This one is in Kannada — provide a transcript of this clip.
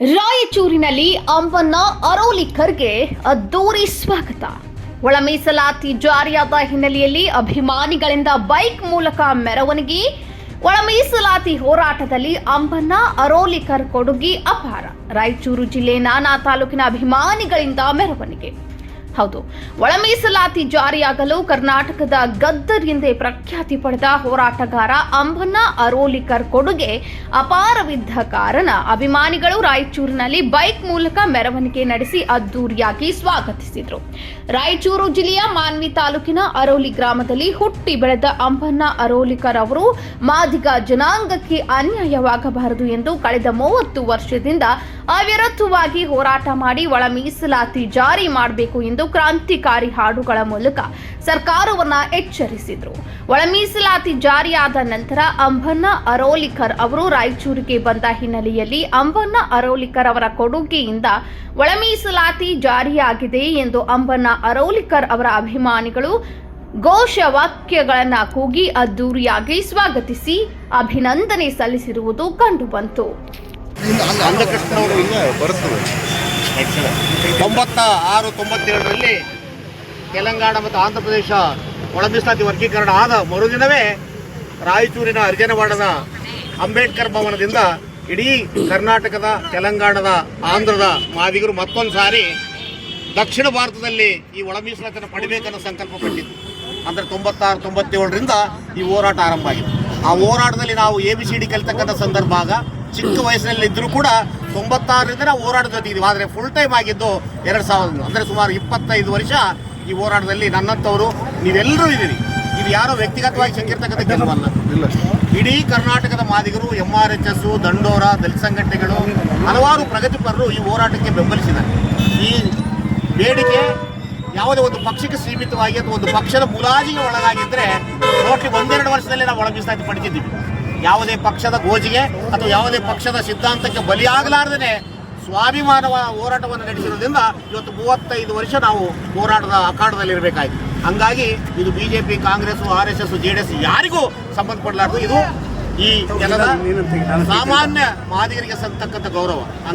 ರಾಯಚೂರಿನಲ್ಲಿ ಅಂಬನ್ನ ಅರೋಲಿಕರ್ಗೆ ಅದ್ದೂರಿ ಸ್ವಾಗತ. ಒಳ ಮೀಸಲಾತಿ ಜಾರಿಯಾದ ಹಿನ್ನೆಲೆಯಲ್ಲಿ ಅಭಿಮಾನಿಗಳಿಂದ ಬೈಕ್ ಮೂಲಕ ಮೆರವಣಿಗೆ ಒಳ ಮೀಸಲಾತಿ ಹೋರಾಟದಲ್ಲಿ ಅಂಬನ್ನ ಅರೋಲಿಕರ್ ಕೊಡುಗೆ ಅಪಾರ. ರಾಯಚೂರು ಜಿಲ್ಲೆ ನಾನಾ ತಾಲೂಕಿನ ಅಭಿಮಾನಿಗಳಿಂದ ಮೆರವಣಿಗೆ. ಹೌದು. ಒಳ ಮೀಸಲಾತಿ ಜಾರಿಯಾಗಲು ಕರ್ನಾಟಕದ ಗದ್ದರ್ ಎಂದೇ ಪ್ರಖ್ಯಾತಿ ಪಡೆದ ಹೋರಾಟಗಾರ ಅಂಬನ ಅರೋಲಿಕರ್ ಕೊಡುಗೆ ಅಪಾರವಿದ್ದ ಕಾರಣ. ಅಭಿಮಾನಿಗಳು ರಾಯಚೂರಿನಲ್ಲಿ ಬೈಕ್ ಮೂಲಕ ಮೆರವಣಿಗೆ ನಡೆಸಿ ಅದ್ದೂರಿಯಾಗಿ ಸ್ವಾಗತಿಸಿದರು. ರಾಯಚೂರು ಜಿಲ್ಲೆಯ ಮಾನ್ವಿ ತಾಲೂಕಿನ ಅರೋಲಿ ಗ್ರಾಮದಲ್ಲಿ ಹುಟ್ಟಿ ಬೆಳೆದ ಅಂಬನ್ನ ಅರೋಲಿಕರ್ ಅವರು ಮಾದಿಗ ಜನಾಂಗಕ್ಕೆ ಅನ್ಯಾಯವಾಗಬಾರದು ಎಂದು ಕಳೆದ ಮೂವತ್ತು ವರ್ಷದಿಂದ ಅವಿರತವಾಗಿ ಹೋರಾಟ ಮಾಡಿ ಒಳ ಮೀಸಲಾತಿ ಜಾರಿ ಮಾಡಬೇಕು ಎಂದು ಕ್ರಾಂತಿಕಾರಿ ಹಾಡುಗಳ ಮೂಲಕ ಸರ್ಕಾರವನ್ನ ಎಚ್ಚರಿಸಿದ್ರು. ಒಳ ಮೀಸಲಾತಿ ಜಾರಿಯಾದ ನಂತರ ಅಂಬನ್ನ ಅರೋಲಿಕರ್ ಅವರು ರಾಯಚೂರಿಗೆ ಬಂದ ಹಿನ್ನೆಲೆಯಲ್ಲಿ ಅಂಬನ್ನ ಅರೋಲಿಕರ್ ಅವರ ಕೊಡುಗೆಯಿಂದ ಒಳ ಮೀಸಲಾತಿ ಜಾರಿಯಾಗಿದೆ ಎಂದು ಅಂಬನ್ನ ಅರೋಲಿಕರ್ ಅವರ ಅಭಿಮಾನಿಗಳು ಘೋಷವಾಕ್ಯಗಳನ್ನ ಕೂಗಿ ಅದ್ದೂರಿಯಾಗಿ ಸ್ವಾಗತಿಸಿ ಅಭಿನಂದನೆ ಸಲ್ಲಿಸಿರುವುದು ಕಂಡುಬಂತು. ಅಂಧಕೃಷ್ಣವರು ಬರುತ್ತದೆ ತೊಂಬತ್ತ ಆರು ತೊಂಬತ್ತೇಳರಲ್ಲಿ ತೆಲಂಗಾಣ ಮತ್ತು ಆಂಧ್ರ ಪ್ರದೇಶ ಒಳ ಮೀಸಲಾತಿ ವರ್ಗೀಕರಣ ಆದ ಮರುದಿನವೇ ರಾಯಚೂರಿನ ಅರ್ಜನವಾಡದ ಅಂಬೇಡ್ಕರ್ ಭವನದಿಂದ ಇಡೀ ಕರ್ನಾಟಕದ, ತೆಲಂಗಾಣದ, ಆಂಧ್ರದ ಮಾದಿಗರು ಮತ್ತೊಂದು ಸಾರಿ ದಕ್ಷಿಣ ಭಾರತದಲ್ಲಿ ಈ ಒಳ ಮೀಸಲಾತಿಯನ್ನು ಪಡಿಬೇಕನ್ನೋ ಸಂಕಲ್ಪ ಪಟ್ಟಿದ್ದು. ಅಂದರೆ ತೊಂಬತ್ತಾರು, ತೊಂಬತ್ತೇಳರಿಂದ ಈ ಹೋರಾಟ ಆರಂಭ ಆಗಿದೆ. ಆ ಹೋರಾಟದಲ್ಲಿ ನಾವು ಎ ಬಿ ಸಿ ಡಿ ಕಲಿತಕ್ಕಂಥ ಸಂದರ್ಭ ಆಗ ಚಿಕ್ಕ ವಯಸ್ಸಿನಲ್ಲಿ ಇದ್ದರೂ ಕೂಡ ತೊಂಬತ್ತಾರರಿಂದ ನಾವು ಹೋರಾಟದ ಜೊತೆಗಿದ್ದೀವಿ ಆದರೆ ಫುಲ್ ಟೈಮ್ ಆಗಿದ್ದು ಎರಡು ಸಾವಿರದ ಅಂದರೆ ಸುಮಾರು ಇಪ್ಪತ್ತೈದು ವರ್ಷ ಈ ಹೋರಾಟದಲ್ಲಿ ನನ್ನಂಥವರು ನೀವೆಲ್ಲರೂ ಇದ್ದೀರಿ. ಇದು ಯಾರೋ ವ್ಯಕ್ತಿಗತವಾಗಿ ಸಂಕಿರ್ತಕ್ಕಂಥ ಕೆಲವಲ್ಲ ಇಲ್ಲ. ಇಡೀ ಕರ್ನಾಟಕದ ಮಾದಿಗರು M R H S Dandora ದಲಿತ ಸಂಘಟನೆಗಳು ಹಲವಾರು ಪ್ರಗತಿಪರರು ಈ ಹೋರಾಟಕ್ಕೆ ಬೆಂಬಲಿಸಿದ್ದಾರೆ. ಈ ಬೇಡಿಕೆ ಯಾವುದೇ ಒಂದು ಪಕ್ಷಕ್ಕೆ ಸೀಮಿತವಾಗಿ ಅಥವಾ ಒಂದು ಪಕ್ಷದ ಮುಲಾಜಿಗೆ ಒಳಗಾಗಿದ್ದರೆ ನೋಟ್ಲಿ ಒಂದೆರಡು ವರ್ಷದಲ್ಲಿ ನಾವು ಒಳಗಿಸ್ತಾ ಪಡ್ತಿದ್ದೀವಿ ಯಾವುದೇ ಪಕ್ಷದ ಗೋಜಿಗೆ ಅಥವಾ ಯಾವುದೇ ಪಕ್ಷದ ಸಿದ್ಧಾಂತಕ್ಕೆ ಬಲಿಯಾಗಲಾರದೇ ಸ್ವಾಭಿಮಾನವ ಹೋರಾಟವನ್ನು ನಡೆಸಿರೋದ್ರಿಂದ ಇವತ್ತು ಮೂವತ್ತೈದು ವರ್ಷ ನಾವು ಹೋರಾಟದ ಅಖಾಡದಲ್ಲಿ ಇರಬೇಕಾಯ್ತು ಹಂಗಾಗಿ ಇದು BJP Congress R S S J D S ಯಾರಿಗೂ ಸಂಬಂಧಪಡಲಾರ್ದು ಇದು ಈ ಜನದ ಸಾಮಾನ್ಯ ಮಾದಿಗರಿಗೆ ಸಂತಕ್ಕಂಥ ಗೌರವ.